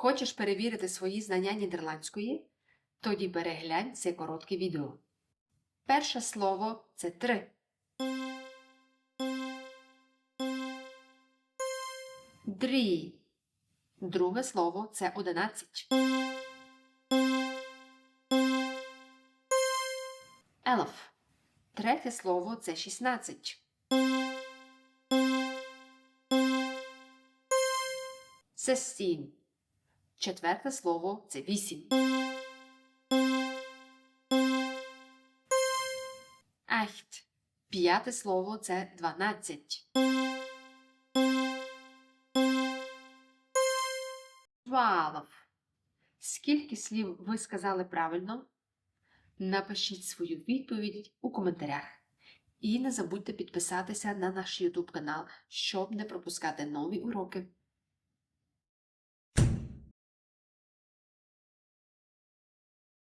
Хочеш перевірити свої знання нідерландської? Тоді переглянь це коротке відео. Перше слово це три. Дрі. Друге слово це одинадцять. Елф. Третє слово це шістнадцять. Сестін. Четверте слово це вісім. Ахт. П'яте слово це дванадцять. Twaalf. Скільки слів ви сказали правильно? Напишіть свою відповідь у коментарях. І не забудьте підписатися на наш YouTube канал, щоб не пропускати нові уроки.